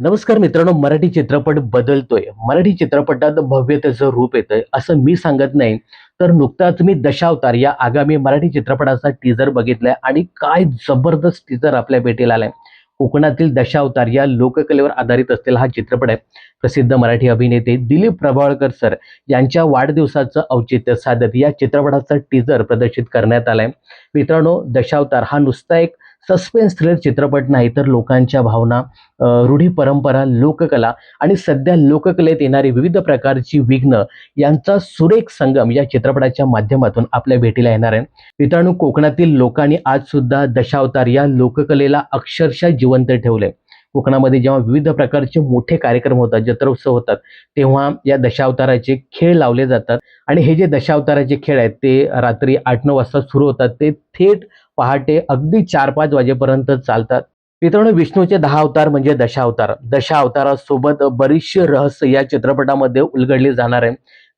नमस्कार मित्रांनो मराठी चित्रपट बदलतोय. मराठी चित्रपटात भव्यतेचं रूप येतंय असं मी सांगत नाही. तर नुकताच मी दशावतार या आगामी मराठी चित्रपटाचा टीजर बघितलाय आणि काय जबरदस्त टीजर आपल्या भेटीला आलाय. कोकणातील दशावतार या लोककलेवर आधारित असलेला हा चित्रपट आहे. प्रसिद्ध मराठी अभिनेते दिलीप प्रभावळकर सर यांच्या वाढदिवसाचं औचित्य साधत या चित्रपटाचा टीजर प्रदर्शित करण्यात आलाय. मित्रांनो दशावतार हा नुसता एक सस्पेन्स थ्रिलर चित्रपट नाही तर लोकांच्या भावना रूढी परंपरा लोककला आणि सध्या लोककलेत येणारी विविध प्रकारची विघ्न यांचा सुरेख संगम या चित्रपटाच्या माध्यमातून आपल्या भेटीला येणार आहे. मित्रांनो कोकणातील लोकांनी आज सुद्धा दशावतार या लोककलेला अक्षरशः जिवंत ठेवले कोकणामध्ये जेव्हा विविध प्रकारचे मोठे कार्यक्रम होतात जत्रोत्सव होतात तेव्हा या दशावताराचे खेळ लावले जातात. आणि हे जे दशावताराचे खेळ आहेत ते रात्री आठ नऊ वाजता सुरू होतात. ते थेट पहाटे अगदी चार पाच वाजेपर्यंत चालतात. मित्रांनो विष्णूचे दहा अवतार म्हणजे दशावतार. दशावतारासोबत बरीचशी रहस्य या चित्रपटामध्ये उलगडली जाणार आहे.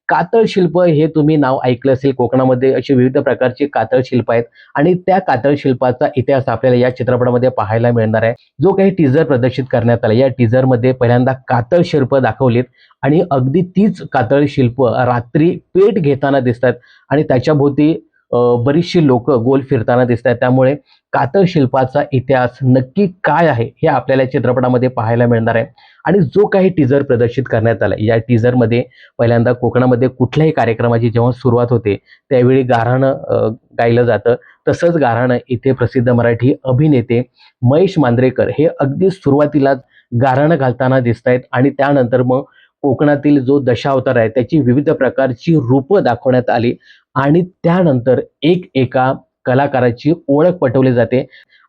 कातळ शिल्प हे तुम्ही नाव ऐकलं असेल कोकणामध्ये अशी विविध प्रकारची कातळ शिल्प आहेत आणि त्या कातळ शिल्पाचा इतिहास आपल्याला या चित्रपटामध्ये पाहायला मिळणार आहे. जो काही टीजर प्रदर्शित करण्यात आला या टीजरमध्ये पहिल्यांदा कातळ शिल्प दाखवलीत आणि अगदी तीच कातळ शिल्प रात्री पेट घेताना दिसतात आणि त्याच्याभोवती बरीचशी लोक गोल फिरताना दिसत आहेत. त्यामुळे कातळ शिल्पाचा इतिहास नक्की काय आहे हे आपल्याला चित्रपटामध्ये पाहायला मिळणार आहे. आणि जो काही टीजर प्रदर्शित करण्यात आला या टीजरमध्ये पहिल्यांदा कोकणामध्ये कुठल्याही कार्यक्रमाची जेव्हा सुरुवात होते त्यावेळी गाऱ्हाणं गायलं जातं. तसंच गाऱ्हाणं इथे प्रसिद्ध मराठी अभिनेते महेश मांद्रेकर हे अगदी सुरुवातीलाच गाऱ्हाणं घालताना दिसत आहेत. आणि त्यानंतर मग कोकणातील जो दशावतार आहे त्याची विविध प्रकारची रूपं दाखवण्यात आली. आणि त्यानंतर एक एका कलाकाराची ओळख पटवली जाते.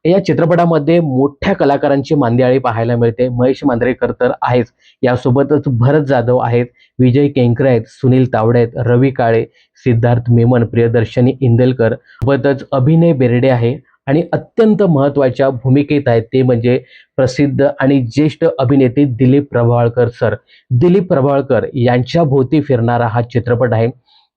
या चित्रपटामध्ये मोठ्या कलाकारांची मांदियाळी पाहायला मिळते. महेश मांजरेकर तर आहेच. यासोबतच भरत जाधव आहेत विजय केंकरे आहेत सुनील तावडे आहेत रवी काळे सिद्धार्थ मेमन प्रियदर्शनी इंदलकर. सोबतच अभिनय बेर्डे आहे आणि अत्यंत महत्त्वाच्या भूमिकेत आहेत ते म्हणजे प्रसिद्ध आणि ज्येष्ठ अभिनेते दिलीप प्रभावळकर सर. दिलीप प्रभावळकर यांच्या भोवती फिरणारा हा चित्रपट आहे.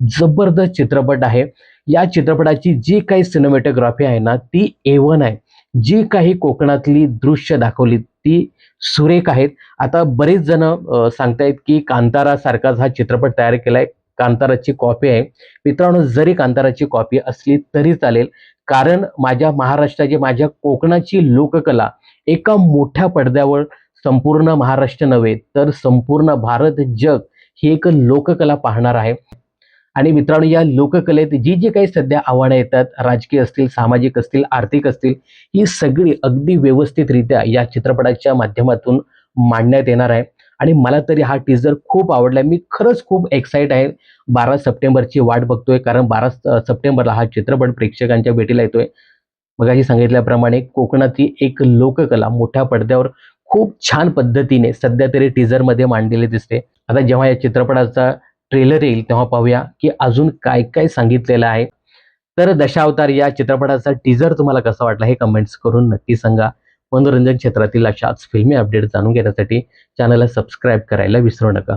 जबरदस्त चित्रपट आहे. या चित्रपटाची जी काही सिनेमॅटोग्राफी आहे ना ती एवन आहे. जी काही कोकणातली दृश्य दाखवली ती सुरेख आहेत. आता बरेच जण सांगतायत की कांतारा सारखाच हा चित्रपट तयार केलाय. कांताराची कॉपी आहे. मित्रांनो जरी कांताराची कॉपी असली तरी चालेल. कारण माझ्या महाराष्ट्राची माझ्या कोकणाची लोककला एका मोठ्या पडद्यावर संपूर्ण महाराष्ट्र नव्हे तर संपूर्ण भारत जग ही एक लोककला पाहणार आहे. आणि मित्रांनो या लोककलेत जी जी काही सध्या आव्हानं येतात राजकीय असतील सामाजिक असतील आर्थिक असतील ही सगळी अगदी व्यवस्थितरित्या या चित्रपटाच्या माध्यमातून मांडण्यात येणार आहे. आणि मला तरी हा टीजर खूप आवडला मी खरंच खूप एक्साइट आहे. बारा सप्टेंबरची वाट बघतोय कारण बारा सप्टेंबरला हा चित्रपट प्रेक्षकांच्या भेटीला येतोय. मगाशी सांगितल्याप्रमाणे कोकणाची एक लोककला मोठ्या पडद्यावर खूप छान पद्धतीने सध्या तरी टीजरमध्ये मांडलेली दिसते. आता जेव्हा या चित्रपटाचा ट्रेलर येईल तेव्हा पाहूया की अजून काय काय सांगितलेलं आहे. तर दशावतार या चित्रपटाचा टीजर तुम्हाला कसा वाटला हे कमेंट्स करून नक्की सांगा. मनोरंजन क्षेत्रातील अशाच फिल्मी अपडेट जाणून घेण्यासाठी चॅनलला सबस्क्राईब करायला विसरू नका.